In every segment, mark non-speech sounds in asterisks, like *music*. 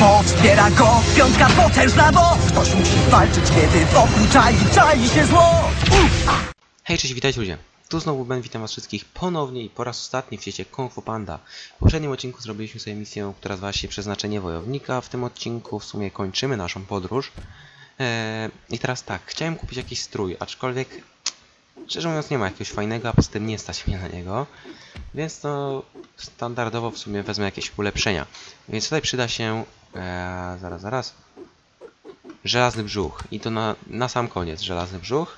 wspiera go piątka potężna, bo ktoś musi walczyć, kiedy wokół czai, czai się zło. Hej, cześć, witajcie ludzie. Tu znowu Ben, witam was wszystkich ponownie i po raz ostatni w świecie Kung Fu Panda. W poprzednim odcinku zrobiliśmy sobie misję, która nazywa się Przeznaczenie Wojownika. W tym odcinku w sumie kończymy naszą podróż. Eee, I teraz tak, chciałem kupić jakiś strój, aczkolwiek szczerze mówiąc nie ma jakiegoś fajnego, a poza tym nie stać mnie na niego. Więc to standardowo w sumie wezmę jakieś ulepszenia. Więc tutaj przyda się, eee, zaraz, zaraz, żelazny brzuch. I to na, na sam koniec, żelazny brzuch.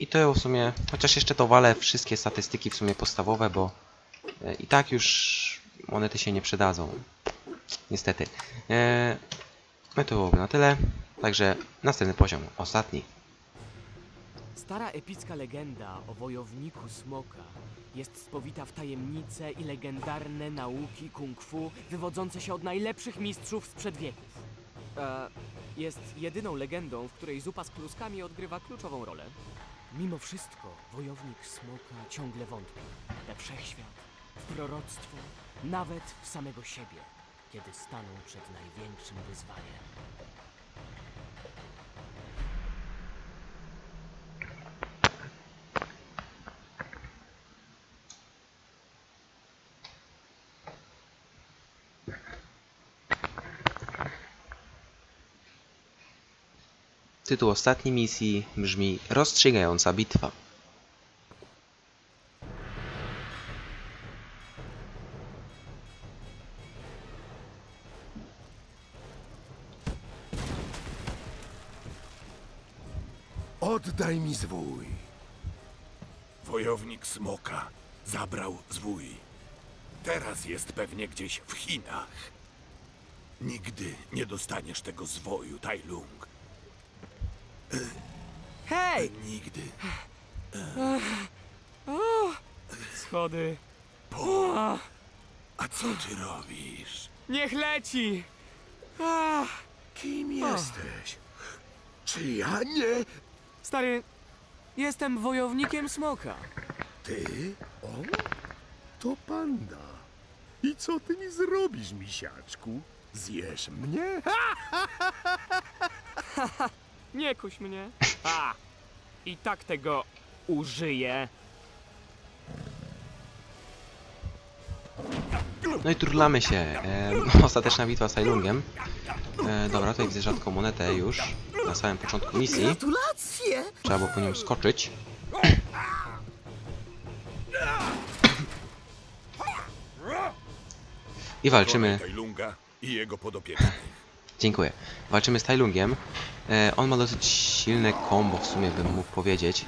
I to w sumie, chociaż jeszcze to walę wszystkie statystyki w sumie podstawowe, bo e, i tak już monety się nie przydadzą. Niestety. E, no to byłoby na tyle. Także następny poziom, ostatni. Stara epicka legenda o wojowniku smoka jest spowita w tajemnice i legendarne nauki kung fu wywodzące się od najlepszych mistrzów sprzed wieków. E, jest jedyną legendą, w której zupa z kluskami odgrywa kluczową rolę. Mimo wszystko wojownik smoka ciągle wątpi we wszechświat, w proroctwo, nawet w samego siebie, kiedy staną przed największym wyzwaniem. Tytuł ostatniej misji brzmi Rozstrzygająca bitwa. Oddaj mi zwój. Wojownik Smoka zabrał zwój. Teraz jest pewnie gdzieś w Chinach. Nigdy nie dostaniesz tego zwoju, Tai Lung. Hej! Nigdy. Schody. A co ty robisz? Niech leci! Kim jesteś? Czy ja nie? stary, jestem wojownikiem smoka. Ty? O? To panda. I co ty mi zrobisz, misiaczku? Zjesz mnie? *laughs* Nie kuś mnie. *laughs* A, i tak tego użyję. No i turlamy się. E, *laughs* ostateczna bitwa z Tailungiem. E, dobra, tutaj widzę rzadką monetę już na samym początku misji. Gratulacje! Trzeba było po nią skoczyć. I walczymy. Dziękuję. Walczymy z Tailungiem. E, on ma dosyć silne combo, w sumie bym mógł powiedzieć.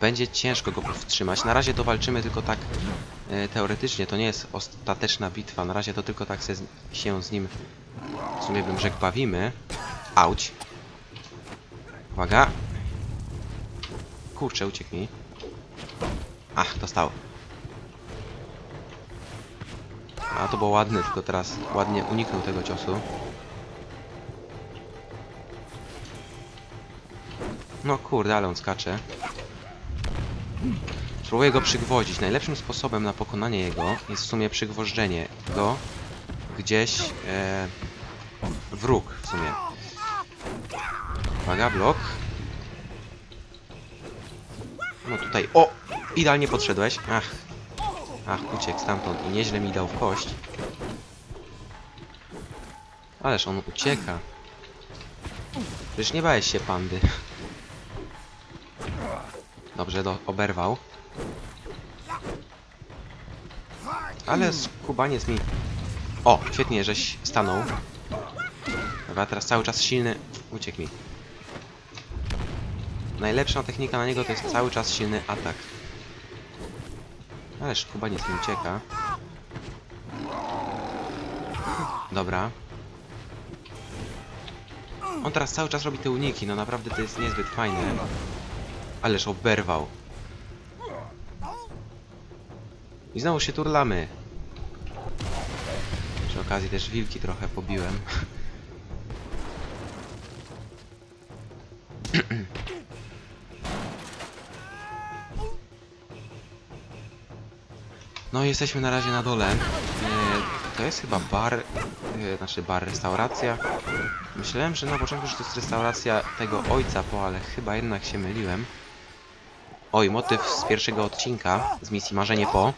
Będzie ciężko go powstrzymać. Na razie to walczymy tylko tak e, teoretycznie. To nie jest ostateczna bitwa. Na razie to tylko tak się z nim, w sumie bym rzekł, bawimy. Auć. Uwaga. Kurczę, uciekł mi. Ach, dostał. A to było ładne, tylko teraz ładnie uniknął tego ciosu. No kurde, ale on skacze. Spróbuję go przygwoździć. Najlepszym sposobem na pokonanie jego jest w sumie przygwożdżenie go gdzieś e, w róg w sumie. Uwaga, blok. No tutaj, o! Idealnie podszedłeś. Ach. Ach, uciekł stamtąd i nieźle mi dał w kość. Ależ on ucieka. Przecież nie bałeś się pandy. Dobrze, do, oberwał. Ale skubaniec mi... O, świetnie, żeś stanął. Dobra, teraz cały czas silny... Uciekł mi. Najlepsza technika na niego to jest cały czas silny atak. Ale skubaniec mi ucieka. Dobra. On teraz cały czas robi te uniki, no naprawdę to jest niezbyt fajne. Ależ oberwał. I znowu się turlamy. Przy okazji też wilki trochę pobiłem. No jesteśmy na razie na dole. E, to jest chyba bar, yy, znaczy bar, restauracja. Myślałem, że na początku, że to jest restauracja tego ojca po, ale chyba jednak się myliłem. Oj, motyw z pierwszego odcinka, z misji Marzenie po.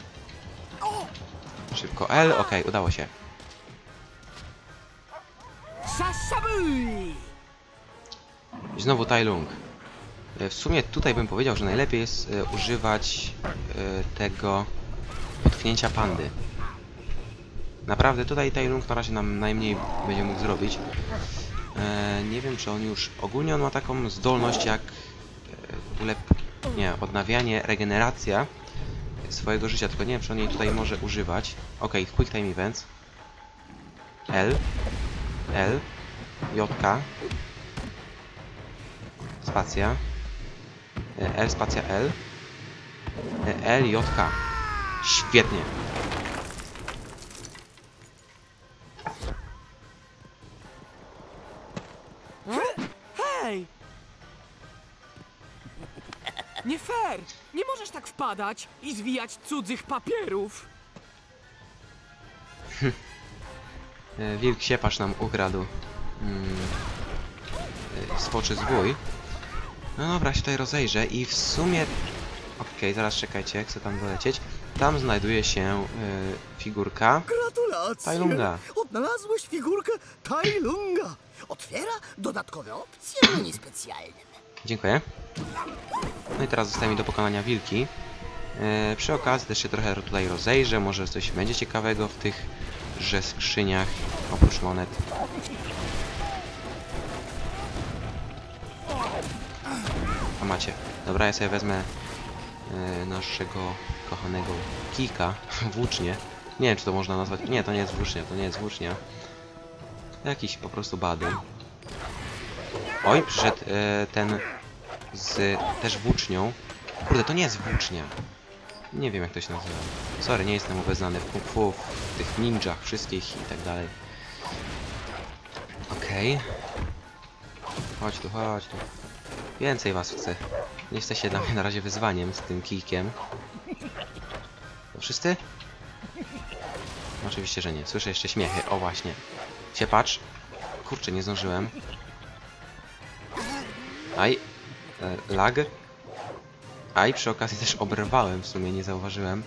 Szybko L, okej, udało się. Znowu Tai Lung. E, W sumie tutaj bym powiedział, że najlepiej jest e, używać e, tego potknięcia pandy. Naprawdę tutaj Tai Lung na razie nam najmniej będzie mógł zrobić. Nie wiem czy on już... Ogólnie on ma taką zdolność jak e, ulep... Nie, odnawianie, regeneracja swojego życia, tylko nie wiem czy on jej tutaj może używać. Ok, Quick Time Events. L. L. JK. Spacja. E, L, spacja L. E, L, J. Świetnie. Fair! Nie możesz tak wpadać i zwijać cudzych papierów! *laughs* E, Wilk siepacz nam ukradł mm, e, spoczy zwój. No dobra, się tutaj rozejrzę i w sumie... Okej, zaraz czekajcie, chcę tam dolecieć. Tam znajduje się e, figurka Gratulacje! Tajlunga. Odnalazłeś figurkę Tajlunga. Otwiera dodatkowe opcje w menu specjalnym. Dziękuję. No i teraz zostaje mi do pokonania wilki. E, przy okazji też się trochę tutaj rozejrzę, może coś będzie ciekawego w tych że skrzyniach, oprócz monet. A macie. Dobra, ja sobie wezmę e, naszego kochanego Kika, *laughs* włócznie. Nie wiem, czy to można nazwać... Nie, to nie jest włócznia, to nie jest włócznia. Jakiś po prostu badyl. Oj, przyszedł e, ten z też włócznią. Kurde, to nie jest włócznia. Nie wiem jak to się nazywa. Sorry, nie jestem obeznany w kung fu, w tych ninjach wszystkich i tak dalej. Okej. Chodź tu, chodź tu. Więcej was chcę. Nie jesteście dla mnie na razie wyzwaniem z tym kijkiem. To wszyscy? Oczywiście, że nie. Słyszę jeszcze śmiechy. O właśnie. Się patrz. Kurczę, nie zdążyłem. Aj. E, lag. A i przy okazji też oberwałem, w sumie nie zauważyłem.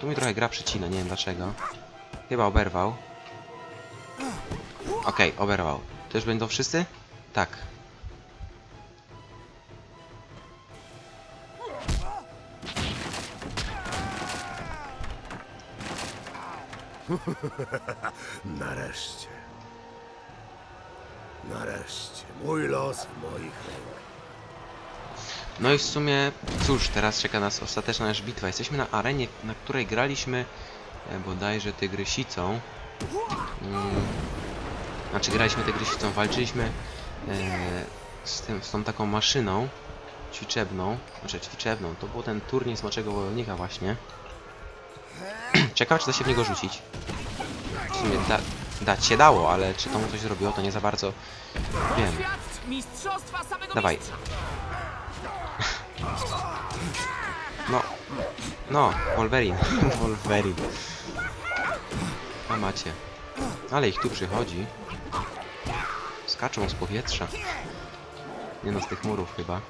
Tu mi trochę gra przycina, nie wiem dlaczego. Chyba oberwał. Okej, oberwał. To już będą wszyscy? Tak. *laughs* Nareszcie. Nareszcie. Mój los w moich rękach. No i w sumie, cóż, teraz czeka nas ostateczna już bitwa. Jesteśmy na arenie, na której graliśmy e, bodajże tygrysicą. Mm, znaczy graliśmy tygrysicą, walczyliśmy e, z, tym, z tą taką maszyną ćwiczebną. Znaczy ćwiczebną, to był ten turniej smaczego wojownika właśnie. *clears throat* Ciekawe, czy da się w niego rzucić. W sumie da, dać się dało, ale czy to mu coś zrobiło, to nie za bardzo wiem. Dawaj. *laughs* No, no, Wolverine, *laughs* Wolverine. A macie. Ale ich tu przychodzi. Skaczą z powietrza. Nie no, z tych murów chyba.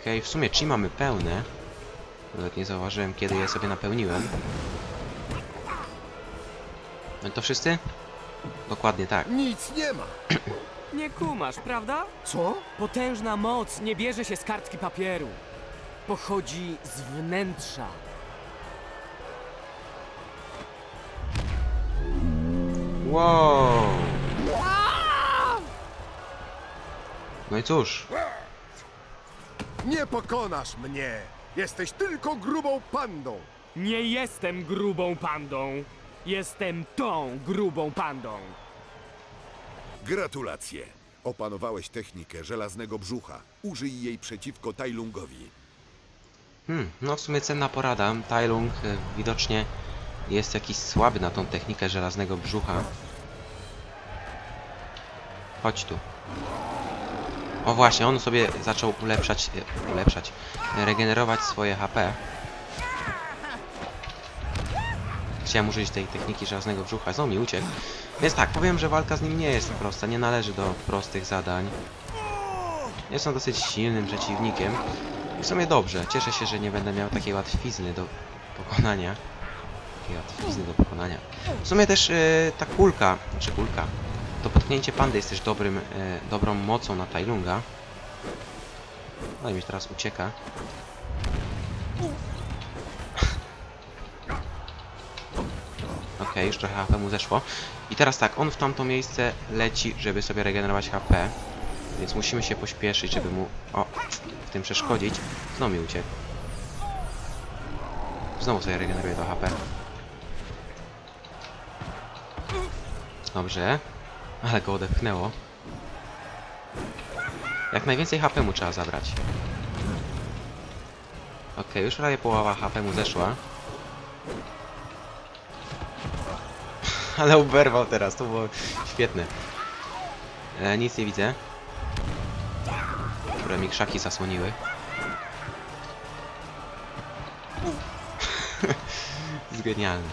Okej, w sumie chi mamy pełne. Nawet nie zauważyłem, kiedy je sobie napełniłem. No to wszyscy? Dokładnie tak. Nic nie ma. *clears throat* Nie kumasz, prawda? Co? Potężna moc nie bierze się z kartki papieru. Pochodzi z wnętrza. Wow! No i cóż, Nie pokonasz mnie. Jesteś tylko grubą pandą. Nie jestem grubą pandą. Jestem tą grubą pandą. Gratulacje. Opanowałeś technikę żelaznego brzucha. Użyj jej przeciwko Tajlungowi. Hmm, no w sumie cenna porada. Tai Lung e, widocznie jest jakiś słaby na tą technikę żelaznego brzucha. Chodź tu. O właśnie, on sobie zaczął ulepszać, e, ulepszać, e, regenerować swoje HP. Chciałem użyć tej techniki żelaznego brzucha, mi uciekł. Więc tak, powiem, że walka z nim nie jest prosta, nie należy do prostych zadań. Jest on dosyć silnym przeciwnikiem. I w sumie dobrze, cieszę się, że nie będę miał takiej łatwizny do pokonania. Takiej łatwizny do pokonania. W sumie też e, ta kulka, czy kulka, to potknięcie pandy jest też dobrym, e, dobrą mocą na Tajlunga. No i mi teraz ucieka. Okej, już trochę HP mu zeszło. I teraz tak, on w tamto miejsce leci, żeby sobie regenerować HP. Więc musimy się pośpieszyć, żeby mu o, w tym przeszkodzić. Znowu mi uciekł. Znowu sobie regeneruję to HP. Dobrze. Ale go odepchnęło. Jak najwięcej HP mu trzeba zabrać. Okej, już prawie połowa HP mu zeszła. Ale uberwał teraz, to było świetne. E, nic nie widzę. Które mi krzaki zasłoniły. *laughs* jest genialne.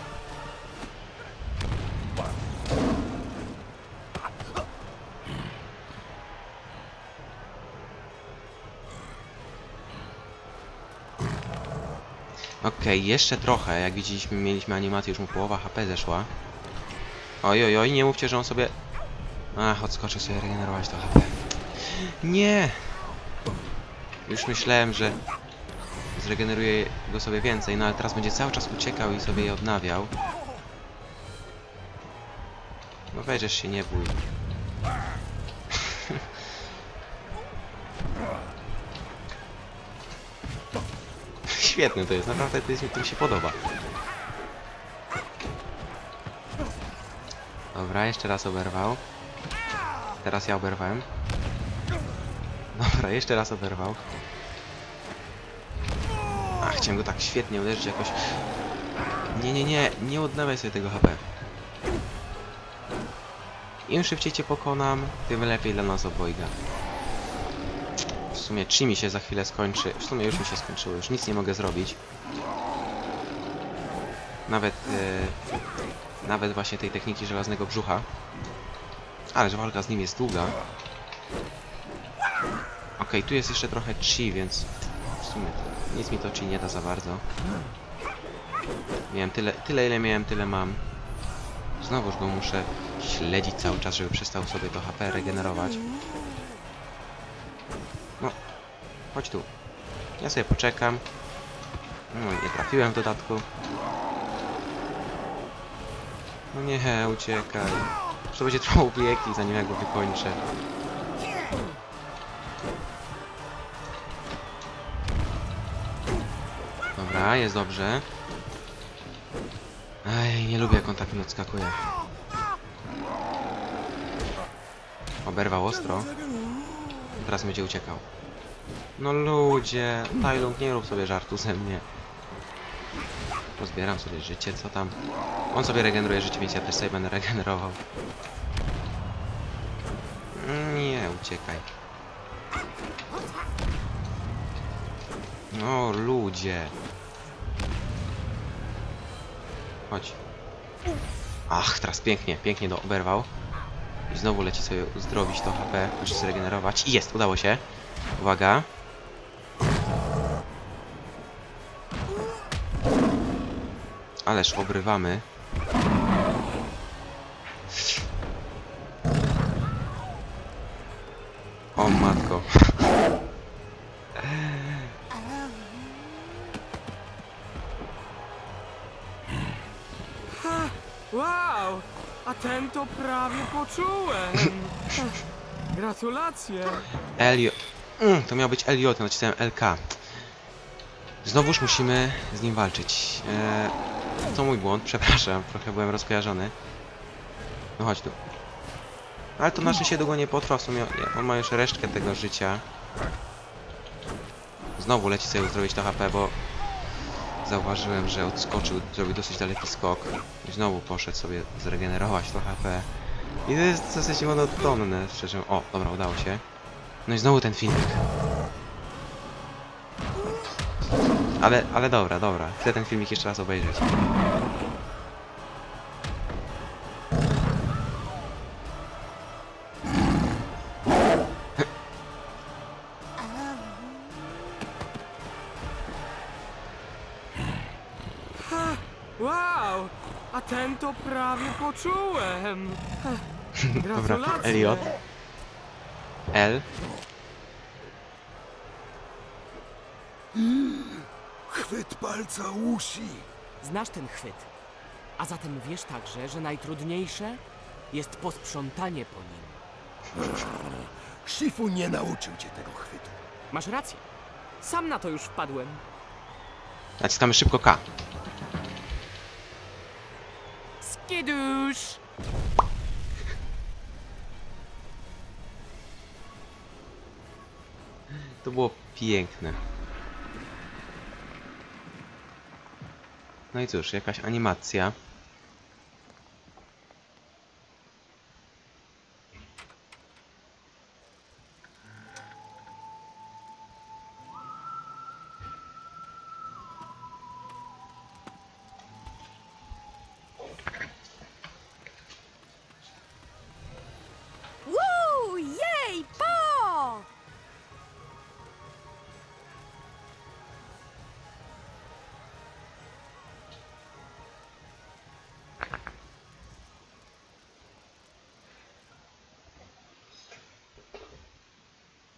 Okej, jeszcze trochę. Jak widzieliśmy, mieliśmy animację, już mu połowa HP zeszła. Oj, oj, oj, nie mówcie, że on sobie... Ach, odskoczy sobie regenerować to HP. Nie! Już myślałem, że zregeneruje go sobie więcej, no ale teraz będzie cały czas uciekał i sobie je odnawiał. No wejdziesz się, nie bój. *laughs* Świetne to jest, naprawdę to jest, mi się podoba. Dobra, jeszcze raz oberwał. Teraz ja oberwałem. Dobra, jeszcze raz oberwał. A, chciałem go tak świetnie uderzyć jakoś. Nie, nie, nie, nie odnawiaj sobie tego HP. Im szybciej cię pokonam, tym lepiej dla nas obojga. W sumie czy mi się za chwilę skończy? W sumie już mi się skończyło, już nic nie mogę zrobić. Nawet, e, nawet właśnie tej techniki żelaznego brzucha. Ale że walka z nim jest długa. Okej, tu jest jeszcze trochę chi, więc w sumie nic mi to chi nie da za bardzo. Miałem tyle, tyle ile miałem, tyle mam. Znowuż go muszę śledzić cały czas, żeby przestał sobie to HP regenerować. No, chodź tu. Ja sobie poczekam. No, nie trafiłem w dodatku. No nie, uciekaj. To będzie trwało wieki, zanim ja go wykończę. Dobra, jest dobrze. Ej, nie lubię jak on tak mi odskakuje. Oberwał ostro. Teraz będzie uciekał. No ludzie, Tajlung, nie rób sobie żartu ze mnie. Pozbieram sobie życie, co tam? On sobie regeneruje życie, więc ja też sobie będę regenerował. Nie, uciekaj. No ludzie. Chodź. Ach, teraz pięknie, pięknie do oberwał. I znowu leci sobie uzdrowić to HP, znaczy zregenerować. I jest, udało się. Uwaga. Ależ obrywamy. O matko. Wow! A ten to prawie poczułem! Gratulacje! Elio... Mm, to miał być Elliot, nacisnąłem LK. Znowuż musimy z nim walczyć. Eee, to mój błąd, przepraszam, trochę byłem rozkojarzony. No chodź tu. Ale to nasze się długo nie potrwa, w sumie on ma już resztkę tego życia. Znowu leci sobie uzdrowić to HP, bo zauważyłem, że odskoczył, zrobił dosyć daleki skok. I znowu poszedł sobie zregenerować to HP. I to jest dosyć monotonne, szczerze. O, dobra, udało się. No i znowu ten filmik. Ale, ale dobra, dobra. Chcę ten filmik jeszcze raz obejrzeć. Elliot. L. Chwyt palca usi. Znasz ten chwyt. A zatem wiesz także, że najtrudniejsze jest posprzątanie po nim. Shifu nie nauczył cię tego chwytu. Masz rację. Sam na to już wpadłem. Naciskamy szybko K. Skidusz! To było piękne. No i cóż, jakaś animacja.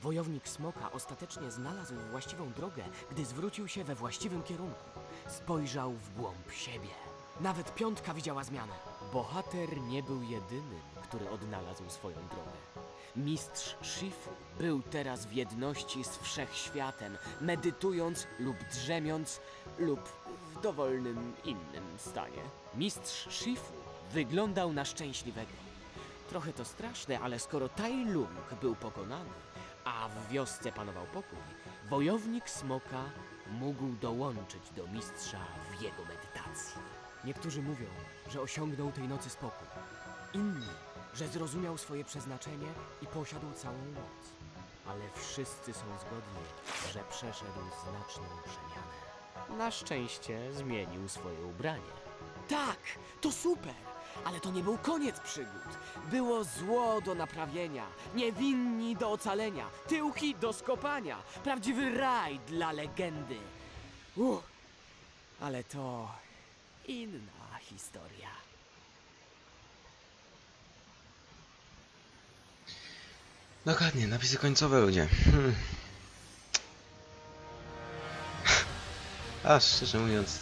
Wojownik Smoka ostatecznie znalazł właściwą drogę, gdy zwrócił się we właściwym kierunku. Spojrzał w głąb siebie. Nawet piątka widziała zmianę. Bohater nie był jedynym, który odnalazł swoją drogę. Mistrz Shifu był teraz w jedności z wszechświatem, medytując lub drzemiąc, lub w dowolnym innym stanie. Mistrz Shifu wyglądał na szczęśliwego. Trochę to straszne, ale skoro Tai Lung był pokonany, a w wiosce panował pokój, wojownik smoka mógł dołączyć do mistrza w jego medytacji. Niektórzy mówią, że osiągnął tej nocy spokój. Inni, że zrozumiał swoje przeznaczenie i posiadł całą moc. Ale wszyscy są zgodni, że przeszedł znaczną przemianę. Na szczęście zmienił swoje ubranie. Tak, to super! Ale to nie był koniec przygód. Było zło do naprawienia, niewinni do ocalenia, tyłki do skopania. Prawdziwy raj dla legendy. Uff, ale to inna historia. Dokładnie, napisy końcowe ludzie. Hmm. A szczerze mówiąc,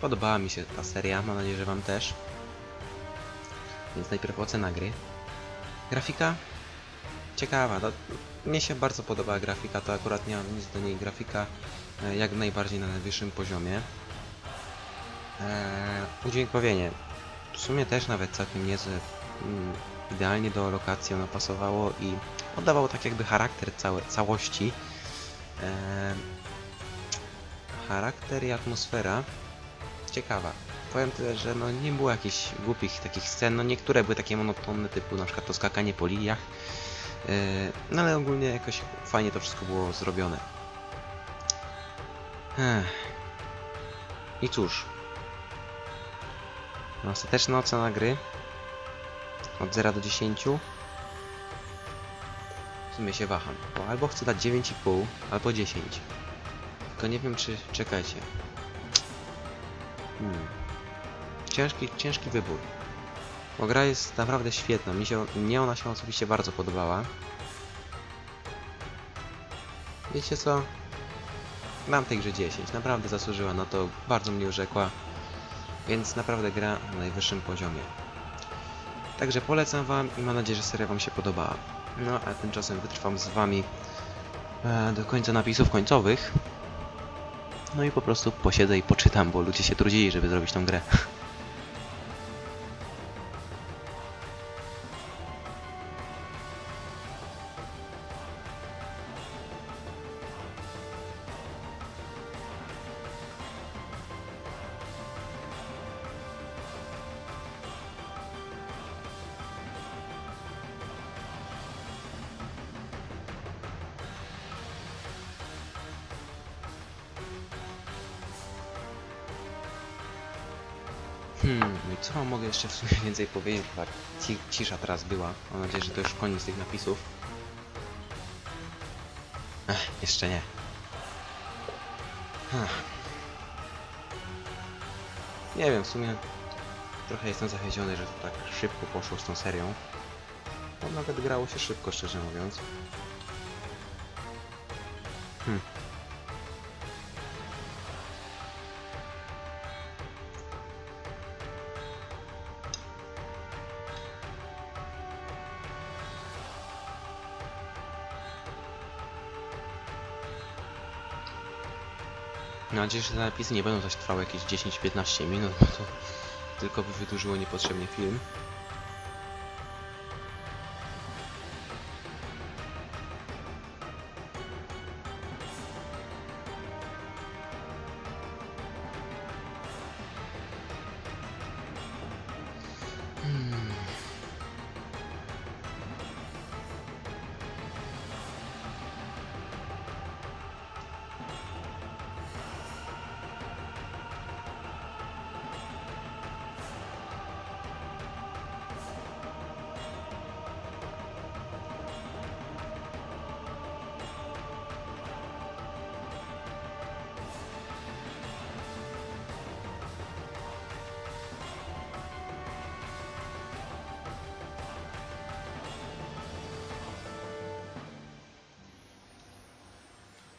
podobała mi się ta seria, mam nadzieję, że wam też. Więc najpierw ocena gry. Grafika? Ciekawa, no, mnie się bardzo podoba grafika, to akurat nie mam nic do niej. Grafika e, jak najbardziej na najwyższym poziomie. Eee, udźwiękowienie. W sumie też nawet całkiem niezłe. Mm, idealnie do lokacji ono pasowało i oddawało tak jakby charakter całe, całości. Eee, charakter i atmosfera ciekawa. Powiem tyle, że no nie było jakichś głupich takich scen, no niektóre były takie monotonne, typu na przykład to skakanie po liniach. Eee, no ale ogólnie jakoś fajnie to wszystko było zrobione. Ech. I cóż. No, Ostateczna ocena gry od 0 do 10. W sumie się waham, bo albo chcę dać 9,5, albo 10. Tylko nie wiem czy... czekajcie. Hmm. Ciężki, ciężki wybór. Bo gra jest naprawdę świetna. Mi się, mnie ona się osobiście bardzo podobała. Wiecie co? Dam tej grze 10. Naprawdę zasłużyła na to. Bardzo mnie urzekła. Więc naprawdę gra na najwyższym poziomie. Także polecam Wam i mam nadzieję, że seria Wam się podobała. No a tymczasem wytrwam z Wami e, do końca napisów końcowych. No i po prostu posiedzę i poczytam, bo ludzie się trudzili, żeby zrobić tą grę. *laughs* Hmm, co mogę jeszcze w sumie *laughs* więcej powiedzieć? Tak, ci- cisza teraz była. Mam nadzieję, że to już koniec tych napisów. Ech, jeszcze nie. Ach. Nie wiem, w sumie trochę jestem zawiedziony, że to tak szybko poszło z tą serią. Bo nawet grało się szybko, szczerze mówiąc. Hmm. Mam nadzieję, że te napisy nie będą zaś trwały jakieś 10-15 minut, bo to tylko by wydłużyło niepotrzebnie film.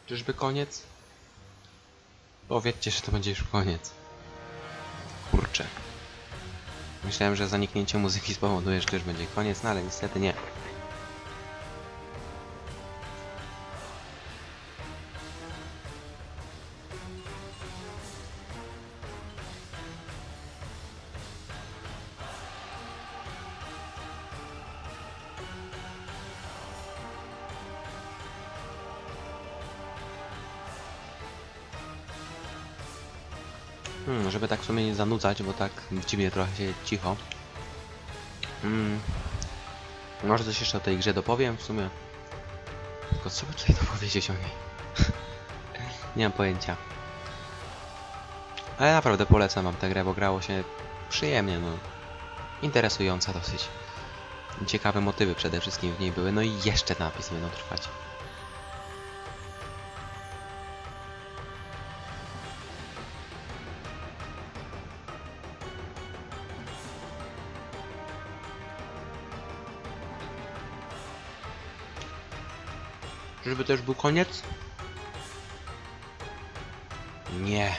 Czyżby koniec? Powiedzcie, że to będzie już koniec. Kurczę. Myślałem, że zaniknięcie muzyki spowoduje, że to już będzie koniec, no ale niestety nie. Hmm, żeby tak w sumie nie zanudzać, bo tak dziwnie trochę się cicho. Hmm. Może coś jeszcze o tej grze dopowiem w sumie. Tylko co by tutaj dopowiedzieć o niej? *laughs* nie mam pojęcia. Ale naprawdę polecam wam tę grę, bo grało się przyjemnie, no. Interesująca dosyć. Ciekawe motywy przede wszystkim w niej były, no i jeszcze te napisy będą trwać. Żeby to już był koniec? Nie.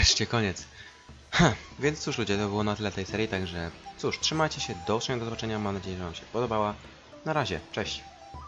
Nareszcie koniec. Ha, więc cóż ludzie, to było na tyle tej serii, także cóż, trzymajcie się, do usłyszenia, do zobaczenia, mam nadzieję, że wam się podobała. Na razie, cześć.